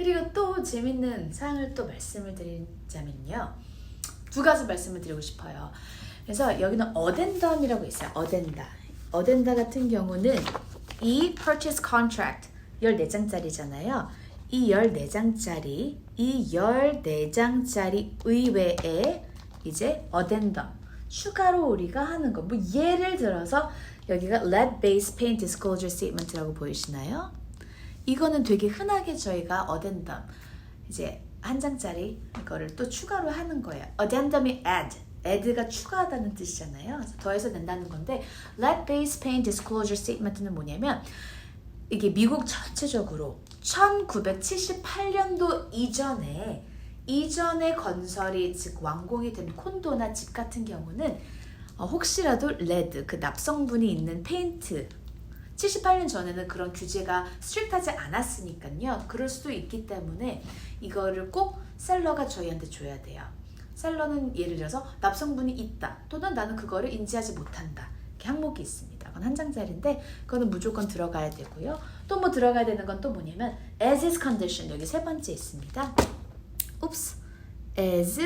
그리고 또 재밌는 사항을 또 말씀을 드리자면요. 두 가지 말씀을 드리고 싶어요. 그래서 여기는 어덴덤이라고 있어요. 어덴다. 어덴다 같은 경우는 이 purchase contract 14장짜리잖아요. 이 14장짜리, 이 14장짜리 의외에 이제 어덴덤, 추가로 우리가 하는 거. 뭐 예를 들어서 여기가 lead based paint disclosure statement라고 보이시나요? 이거는 되게 흔하게 저희가 어덴덤 이제 한 장짜리 이거를 또 추가로 하는 거예요. addendum이 add, add가 추가하다는 뜻이잖아요. 더해서 낸다는 건데 lead based paint disclosure statement는 뭐냐면 이게 미국 전체적으로 1978년도 이전에 이전에 건설이 즉 완공이 된 콘도나 집 같은 경우는 어, 혹시라도 레드 그 납성분이 있는 페인트 78년 전에는 그런 규제가 스트릭트하지 않았으니까요. 그럴 수도 있기 때문에 이거를 꼭 셀러가 저희한테 줘야 돼요. 셀러는 예를 들어서 납성분이 있다 또는 나는 그거를 인지하지 못한다 이렇게 항목이 있습니다. 그건 한 장짜리인데 그거는 무조건 들어가야 되고요. 또 뭐 들어가야 되는 건 또 뭐냐면 as is condition 여기 세 번째 있습니다. Oops. as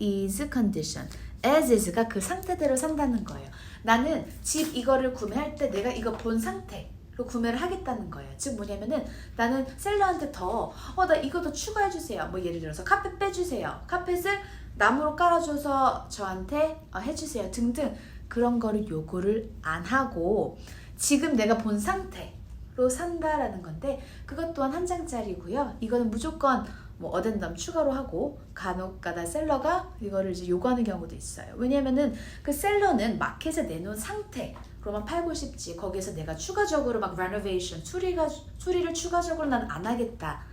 is condition. as is가 그 상태대로 산다는 거예요. 나는 집 이거를 구매할 때 내가 이거 본 상태 로 구매를 하겠다는 거예요. 즉 뭐냐면은 나는 셀러한테 더, 어, 나 이거 더 추가해 주세요. 뭐 예를 들어서 카펫 빼주세요. 카펫을 나무로 깔아줘서 저한테 어, 해주세요. 등등 그런 거를 요구를 안 하고 지금 내가 본 상태 로 산다라는 건데 그것 또한 한 장짜리고요. 이거는 무조건 뭐 어덴덤 추가로 하고 간혹가다 셀러가 이거를 이제 요구하는 경우도 있어요. 왜냐면은 그 셀러는 마켓에 내놓은 상태로만 팔고 싶지 거기에서 내가 추가적으로 막 renovation 수리가 수리를 추가적으로 난안 하겠다.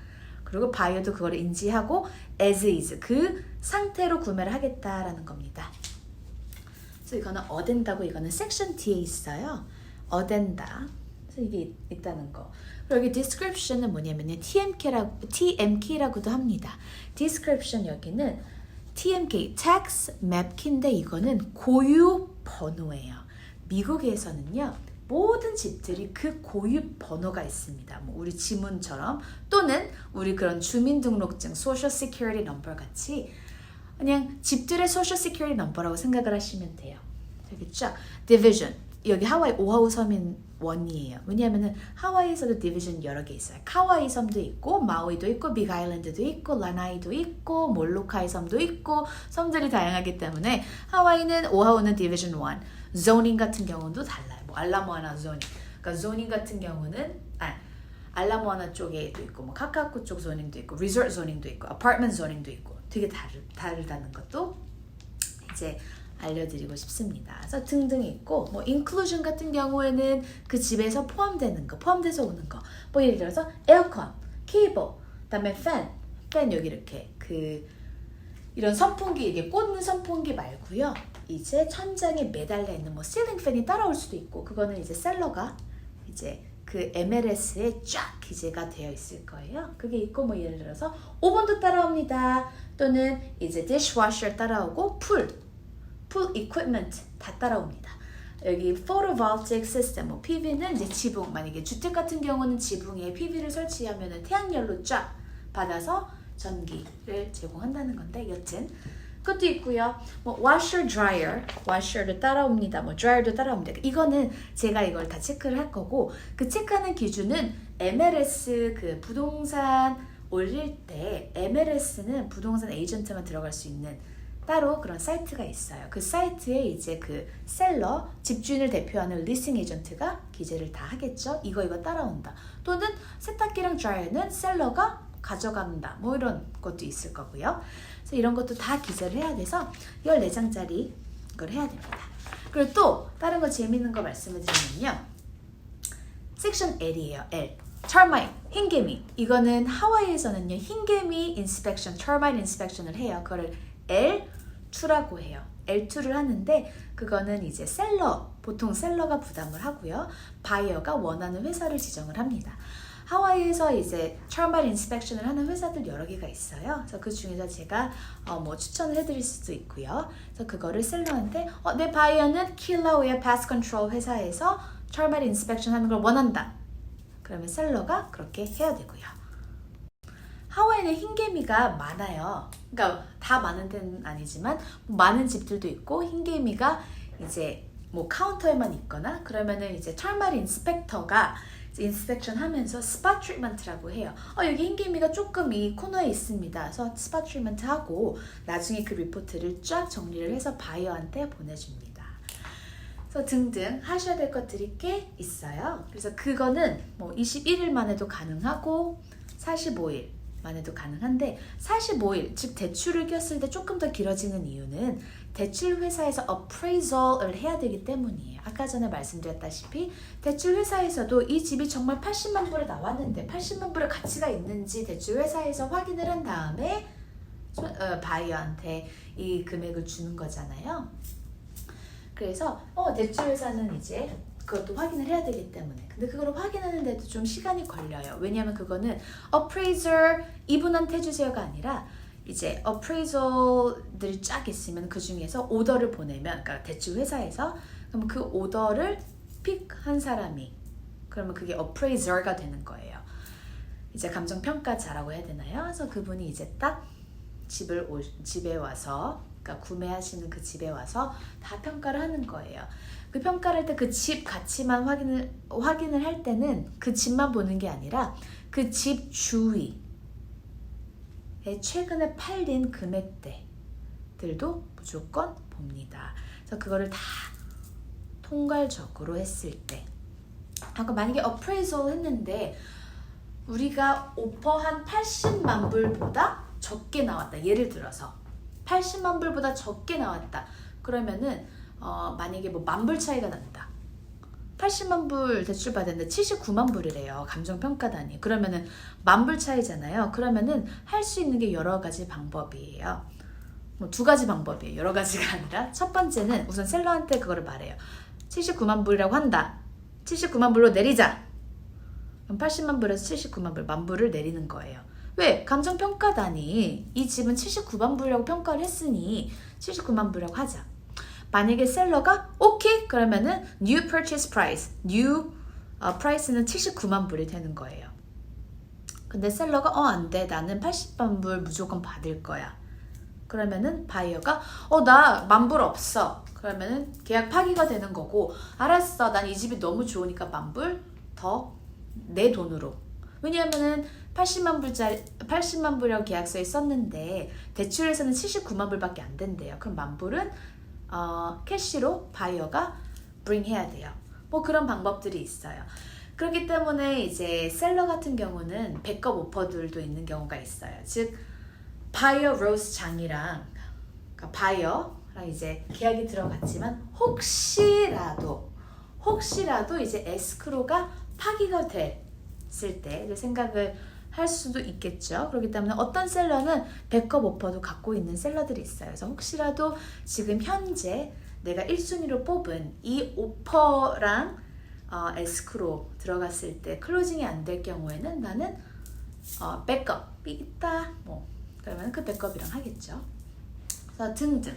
그리고 바이어도 그걸 인지하고 as is 그 상태로 구매를 하겠다라는 겁니다. 그래서 이거는 어덴다고 이거는 섹션 D에 있어요. 어덴다. 이게 있 다는 거. 그리고 여기 description은 뭐냐면요. TMK라고, TMK라고도 합니다. description 여기는 TMK, tax map key인데 이거는 고유 번호예요. 미국에서는요. 모든 집들이 그 고유 번호가 있습니다. 뭐 우리 지문처럼 또는 우리 그런 주민등록증, social number 같이 그냥 집들의 social number라고 생각을 하시면 돼요. 되겠죠? division 여기 하와이 오하우 섬인 원이에요. 왜냐하면은 하와이에서도 디비전 여러 개 있어요. 카와이 섬도 있고 마우이도 있고 빅 아일랜드도 있고 라나이도 있고 몰로카이 섬도 있고 섬들이 다양하기 때문에 하와이는 오하우는 디비전 1, zoning 같은 경우도 달라요. 뭐 알라모아나 zoning. 그러니까 zoning 같은 경우는 아 알라모아나 쪽에도 있고 뭐 카카쿠 쪽 zonings도 있고 리조트 zoning도 있고 아파트먼트 zoning도 있고 되게 다르 다르다는 것도 이제 알려드리고 싶습니다. 그래서 등등 있고 뭐 inclusion 같은 경우에는 그 집에서 포함되는 거, 포함돼서 오는 거. 뭐 예를 들어서 에어컨, 케이블, 그다음에 팬, 팬 여기 이렇게 그 이런 선풍기 이게 꽂는 선풍기 말고요. 이제 천장에 매달려 있는 뭐 실링 팬이 따라올 수도 있고 그거는 이제 셀러가 이제 그 MLS에 쫙 기재가 되어 있을 거예요. 그게 있고 뭐 예를 들어서 오븐도 따라옵니다. 또는 이제 디시워셔 따라오고 풀 풀 equipment 다 따라옵니다. 여기 photovoltaic system, 뭐 PV는 이제 지붕, 만약에 주택 같은 경우는 지붕에 PV를 설치하면 태양열로 쫙 받아서 전기를 제공한다는 건데 여튼 그것도 있고요. 뭐 washer, dryer, washer도 따라옵니다. 뭐 dryer도 따라옵니다. 이거는 제가 이걸 다 체크를 할 거고 그 체크하는 기준은 MLS 그 부동산 올릴 때 MLS는 부동산 에이전트만 들어갈 수 있는 따로 그런 사이트가 있어요. 그 사이트에 이제 그 셀러, 집주인을 대표하는 리싱 에이전트가 기재를 다 하겠죠. 이거 이거 따라온다. 또는 세탁기랑 드라이어는 셀러가 가져간다. 뭐 이런 것도 있을 거고요. 그래서 이런 것도 다 기재를 해야 돼서 14장짜리 걸 해야 됩니다. 그리고 또 다른 거 재밌는 거 말씀을 드리면요. 섹션 L이에요. L. termite, 흰개미. 이거는 하와이에서는요. 흰개미 inspection, termite inspection을 해요. 그거를 L2라고 해요. L2를 하는데 그거는 이제 셀러, 보통 셀러가 부담을 하고요. 바이어가 원하는 회사를 지정을 합니다. 하와이에서 이제 termite inspection을 하는 회사들 여러 개가 있어요. 그래서 그 중에서 제가 어, 뭐 추천을 해드릴 수도 있고요. 그래서 그거를 셀러한테 어, 내 바이어는 킬라우의 pest control 회사에서 termite inspection 하는 걸 원한다. 그러면 셀러가 그렇게 해야 되고요. 찰마리는 흰개미가 많아요. 그러니까 다 많은 데는 아니지만 뭐 많은 집들도 있고 흰개미가 이제 뭐 카운터에만 있거나 그러면은 이제 찰마리 인스펙터가 인스펙션 하면서 스팟 트리트먼트라고 해요. 어, 여기 흰개미가 조금 이 코너에 있습니다. 그래서 스팟 트리트먼트 하고 나중에 그 리포트를 쫙 정리를 해서 바이어한테 보내줍니다. 그래서 등등 하셔야 될 것들이 꽤 있어요. 그래서 그거는 뭐 21일 만에도 가능하고 45일 만에도 가능한데 45일 즉 대출을 꼈을 때 조금 더 길어지는 이유는 대출 회사에서 appraisal을 해야 되기 때문이에요. 아까 전에 말씀드렸다시피 대출 회사에서도 이 집이 정말 80만 불에 나왔는데 80만 불의 가치가 있는지 대출 회사에서 확인을 한 다음에 소- 어, 바이어한테 이 금액을 주는 거잖아요. 그래서 어 대출 회사는 이제 그것도 확인을 해야 되기 때문에 근데 그걸 확인하는데도 좀 시간이 걸려요. 왜냐하면 그거는 appraiser 이분한테 해주세요가 아니라 이제 appraisal들이 쫙 있으면 그 중에서 오더를 보내면 그러니까 대출 회사에서 그럼 그 오더를 픽한 사람이 그러면 그게 appraiser가 되는 거예요. 이제 감정 평가자라고 해야 되나요? 그래서 그분이 이제 딱 집을 오, 집에 와서 그러니까 구매하시는 그 집에 와서 다 평가를 하는 거예요. 그 평가를 할때그 집 가치만 확인을 확인을 할 때는 그 집만 보는 게 아니라 그 집 주위에 최근에 팔린 금액대들도 무조건 봅니다. 그래서 그거를 다 통괄적으로 했을 때 아까 만약에 appraisal 했는데 우리가 오퍼한 80만 불보다 적게 나왔다. 예를 들어서 80만 불보다 적게 나왔다. 그러면은 어, 만약에 뭐 만불 차이가 난다. 80만 불 대출 받았는데 79만 불이래요. 감정 평가단이. 그러면은 만불 차이잖아요. 그러면은 할 수 있는 게 여러 가지 방법이에요. 뭐 두 가지 방법이에요. 여러 가지가 아니라 첫 번째는 우선 셀러한테 그거를 말해요. 79만 불이라고 한다. 79만 불로 내리자. 그럼 80만 불에서 79만 불, 만 불을 내리는 거예요. 왜? 감정평가단이 이 집은 79만 불이라고 평가를 했으니 79만 불이라고 하자. 만약에 셀러가 오케이 그러면은 new purchase price, new 어, price는 79만 불이 되는 거예요. 근데 셀러가 어 안 돼, 나는 80만 불 무조건 받을 거야. 그러면은 바이어가 어 나 만 불 없어. 그러면은 계약 파기가 되는 거고 알았어, 난 이 집이 너무 좋으니까 만 불 더 내 돈으로. 왜냐하면은 80만 불짜리 80만 불이라고 계약서에 썼는데 대출에서는 79만 불밖에 안 된대요. 그럼 만 불은 어, 캐시로 바이어가 bring 해야 돼요. 뭐 그런 방법들이 있어요. 그렇기 때문에 이제 셀러 같은 경우는 백업 오퍼들도 있는 경우가 있어요. 즉 바이어 로스 장이랑 그러니까 바이어랑 이제 계약이 들어갔지만 혹시라도 혹시라도 이제 에스크로가 파기가 됐을 때를 생각을 할 수도 있겠죠. 그렇기 때문에 어떤 셀러는 백업 오퍼도 갖고 있는 셀러들이 있어요. 그래서 혹시라도 지금 현재 내가 1순위로 뽑은 이 오퍼랑 어, 에스크로 들어갔을 때 클로징이 안 될 경우에는 나는 어, 백업이 있다. 뭐 그러면 그 백업이랑 하겠죠. 그래서 등등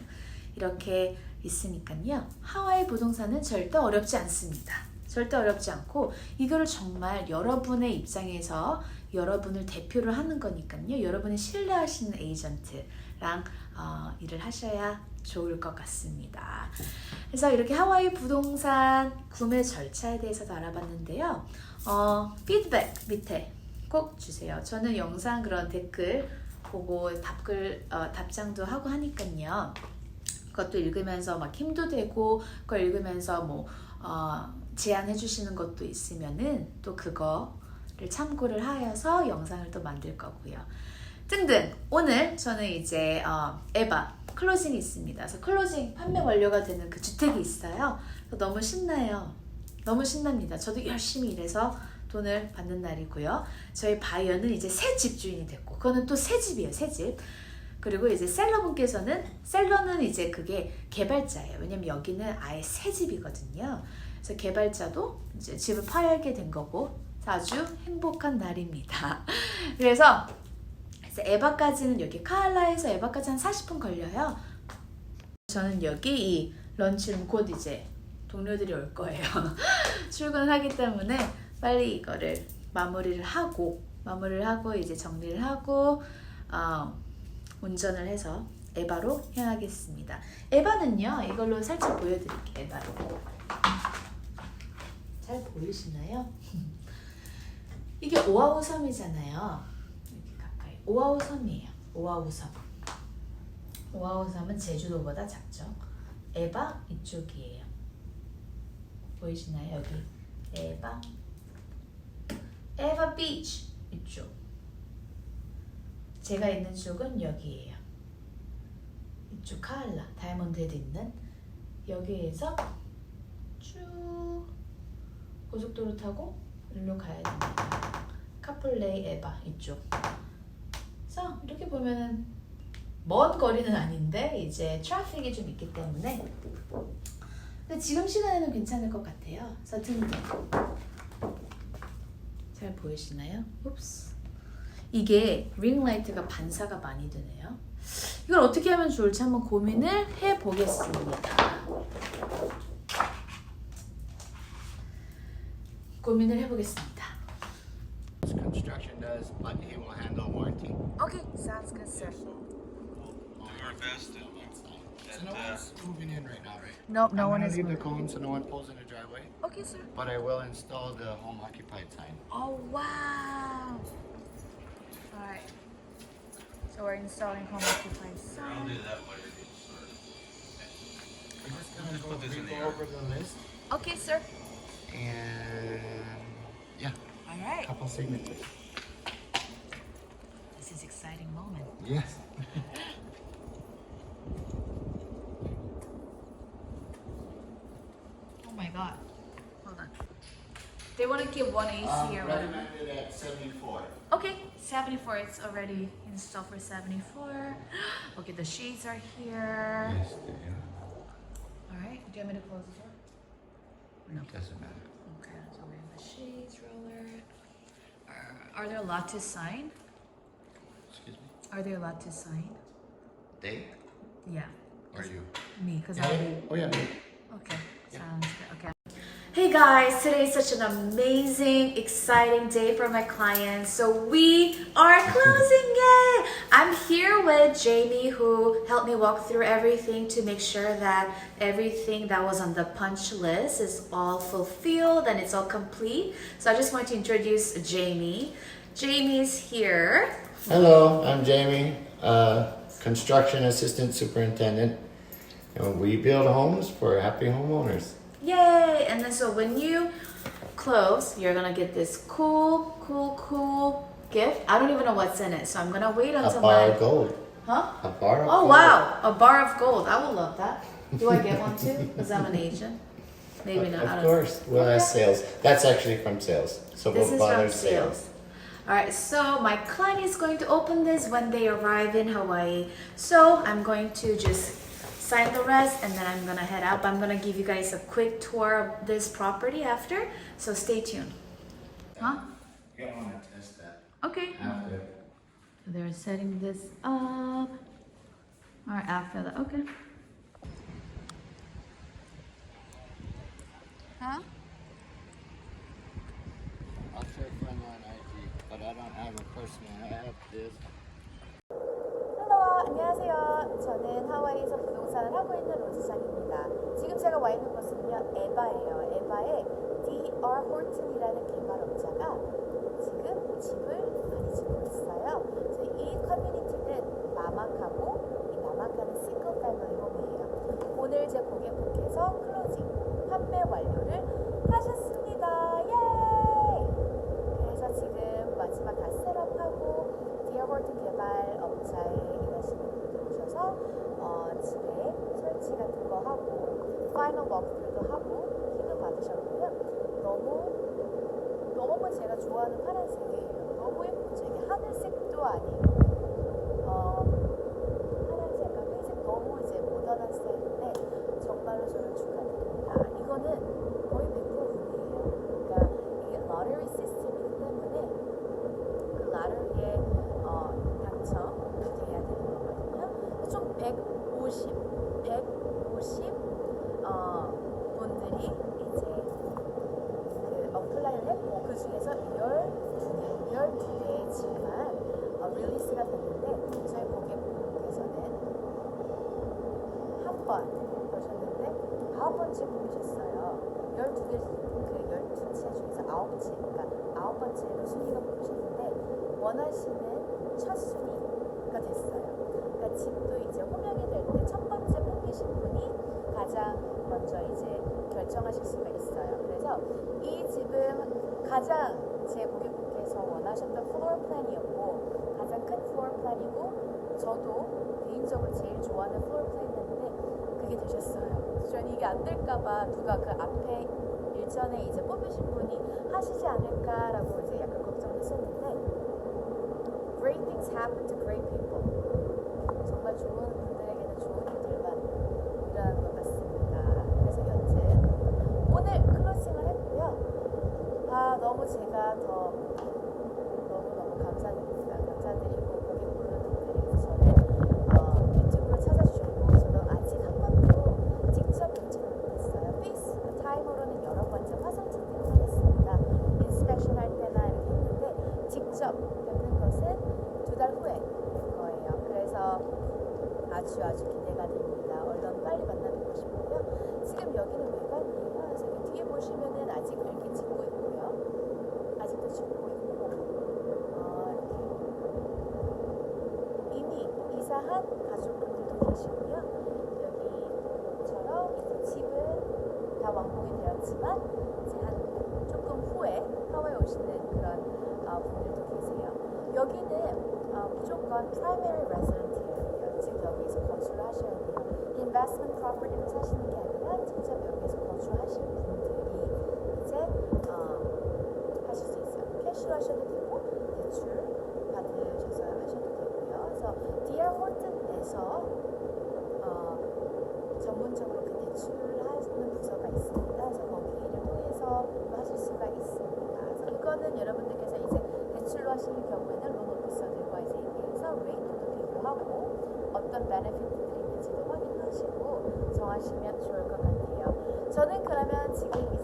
이렇게 있으니까요. 하와이 부동산은 절대 어렵지 않습니다. 절대 어렵지 않고 이거를 정말 여러분의 입장에서 여러분을 대표를 하는 거니까요. 여러분이 신뢰하시는 에이전트랑 어, 일을 하셔야 좋을 것 같습니다. 그래서 이렇게 하와이 부동산 구매 절차에 대해서도 알아봤는데요. 어, 피드백 밑에 꼭 주세요. 저는 영상 그런 댓글 보고 답글 어, 답장도 하고 하니까요. 그것도 읽으면서 막 힘도 되고 그걸 읽으면서 뭐 어, 제안해 주시는 것도 있으면은 또 그거 를 참고를 하여서 영상을 또 만들 거고요. 등등 오늘 저는 이제 어, 에바 클로징이 있습니다. 그래서 클로징 판매 완료가 되는 그 주택이 있어요. 너무 신나요. 너무 신납니다. 저도 열심히 일해서 돈을 받는 날이고요. 저희 바이어는 이제 새 집주인이 됐고, 그거는 또 새 집이에요, 새 집. 그리고 이제 셀러분께서는 셀러는 이제 그게 개발자예요. 왜냐면 여기는 아예 새 집이거든요. 그래서 개발자도 이제 집을 팔게 된 거고 아주 행복한 날입니다. 그래서 에바까지는 여기 카알라에서 에바까지 한 40분 걸려요. 저는 여기 이 런치룸 곧 이제 동료들이 올 거예요. 출근하기 때문에 빨리 이거를 마무리를 하고 마무리를 하고 이제 정리를 하고 어, 운전을 해서 에바로 향하겠습니다. 에바는요 이걸로 살짝 보여드릴게요. 에바로 잘 보이시나요? 이게 오아우 섬이잖아요. 이렇게 가까이 오아우 섬이에요. 오아우 섬. 오아우 섬은 제주도보다 작죠. 에바 이쪽이에요. 보이시나요 여기 에바 에바 비치 이쪽. 제가 있는 쪽은 여기예요. 이쪽 카알라 다이아몬드 헤드 있는 여기에서 쭉 고속도로 타고 일로 가야 됩니다. 카플레이 에바 이쪽. 그래서 이렇게 보면은 먼 거리는 아닌데 이제 트래픽이 좀 있기 때문에 근데 지금 시간에는 괜찮을 것 같아요. 서튼데 잘 보이시나요? 옵스. 이게 링라이트가 반사가 많이 되네요. 이걸 어떻게 하면 좋을지 한번 고민을 해 보겠습니다. 고민을 해 보겠습니다. construction does, but he will handle warranty. Okay, sounds good, sir. do our best and, So and no uh, one's moving in right now, right? No, no I'm one gonna is leave the moving. cone so no one pulls in the driveway, Okay, sir. but I will install the home occupied sign. Oh wow! All right. So we're installing home occupied I'll sign. do that while you're getting started. We're just We'll gonna just go, put this in the go air. over the list Okay, sir. and yeah, All right. couple signatures. This is exciting moment. Yes. Oh my god. Hold on. They want to give one AC Um, or whatever. recommended at 74. Okay, 74. It's already installed for 74. Okay, the shades are here. Yes, yeah. All right. Do you want me to close the door? No. Doesn't matter. Okay, so we have the shades roller. Are, are there a lot to sign? Excuse me. Are there a lot to sign? They Yeah, or you? me, because Yeah. Be. Oh yeah. Okay, sounds good. Okay. Hey guys, today is such an amazing, exciting day for my clients. So we are closing it. With Jamie, who helped me walk through everything to make sure that everything that was on the punch list is all fulfilled and it's all complete. So I just want to introduce Jamie. Jamie's here. Hello, I'm Jamie, uh, construction assistant superintendent, and we build homes for happy homeowners. Yay! And then so when you close, you're gonna get this cool, cool, cool gift. I don't even know what's in it, so I'm gonna wait A until bar my of gold. Huh? A bar of Oh gold. wow, a bar of gold. I would love that. Do I get one too? Because I'm an Asian. Maybe not. I Of don't know. course. Well, that's Okay. sales. That's actually from sales. So This we'll is bother from sales. All right, so my client is going to open this when they arrive in Hawaii. So I'm going to just sign the rest and then I'm gonna head out. But I'm gonna give you guys a quick tour of this property after. So stay tuned. Huh? You want to test that Okay. after. They're setting this up. All right, after that, okay. Huh? I'll share friend on IG, but I don't have a personal. I have this. 헬로 안녕하세요. 저는 하와이에서 부동산을 하고 있는 로즈장입니다. 지금 제가 와 있는 곳은요 에바예요. 에바의 DR 홀튼이라는 개발업자가 지금 집을 짓고 있어요. 그래서 이 커뮤니티는 마막하고 이 마막하는 싱글 패밀리 홈이에요. 오늘 제 고객분께서 클로징 판매 완료를 하셨습니다. 예! 그래서 지금 마지막 다 셋업하고 디어볼트 개발 업자에 일하시는 분들 오셔서 어, 집에 설치 같은 거 하고 파이널 워크들도 하고 힘을 받으셨고요. 너무 너무 제가 좋아하는 파란색이 하늘색도 아니고 어, 파란색과 회색 너무 이제 모던한 스타일인데 정말로 저는 축하드립니다. 이거는 거의 100% 운이에요. 그러니까 이게 러터리 시스템이기 때문에 그 라르에 어, 당첨돼야 되는 거거든요. 총 150, 150 어, 분들이 이제 그 어플라이를 했고 그 중에서 12개, 12개 않지만 어, 릴리스가 됐는데 저희 고객분께서는 한 번 보셨는데 아홉 번째 보셨어요. 12개, 그 12채 중에서 9채, 그러니까 9번째로 순위가 보셨는데 원하시는 첫 순위가 됐어요. 그러니까 집도 이제 호명이 될 때 첫 번째 뽑히신 분이 가장 먼저 이제 결정하실 수가 있어요. 그래서 이 집은 가장 제 고객 분께서 원하셨던 플로어 플랜이었고 가장 큰 플로어 플랜이고 저도 개인적으로 제일 좋아하는 플로어 플랜이었는데 그게 되셨어요. 저는 이게 안 될까봐 누가 그 앞에 일전에 이제 뽑으신 분이 하시지 않을까라고 이제 약간 걱정했었는데 Great things happen to great people. 정말 좋은 분들에게는 좋은 일들만 일어나는 것 같습니다. 그래서 여튼 오늘 클로징을 했고요. 아 너무 제가 더 감사드립니다. 감사드리고 고객분들이 저를 어, 유튜브로 찾아주셨고 저도 아직 한 번도 직접 뵙지는 못했어요. 페이스 타임으로는 여러 번째 화상 채팅을 하겠습니다. 인스펙션 할 때나 이렇게 했는데 직접 뵙는 것은 두 달 후에 될 거예요. 그래서 아주 아주 기대가 됩니다. 얼른 빨리 만나뵙고 싶고요. 지금 여기는 외관이에요. 저기 뒤에 보시면은 아직 이렇게 짓고 있고요. 아직도 짓고 있고 어, 이렇게 이미 가족분들도 계시고요. 여기처럼 이제 집은 다 완공이 되었지만 이제 한 조금 후에 하와이 오시는 그런 어, 분들도 계세요. 여기는 어, 무조건 primary resident이에요. 즉 여기서 거주를 하셔야 돼요. investment property로 사시는 게 아니라 직접 여기서 거주하실 분들이 이제 어, 하실 수 있어요. 캐시로 하셔도 되고 대출 받으셔서 하셔도 되고요. 그래서 DR 홀튼에서 어, 전문적으로 그 대출을 하는 부서가 있습니다. 그래서 거기를 통해서 하실 수가 있습니다. 이거는 여러분들께서 이제 대출로 하시는 경우에는 론 오피서들과 이제 얘기해서 레이트도 비교하고 어떤 베네핏들이 있는지도 확인하시고 정하시면 좋을 것 같아요. 저는 그러면 지금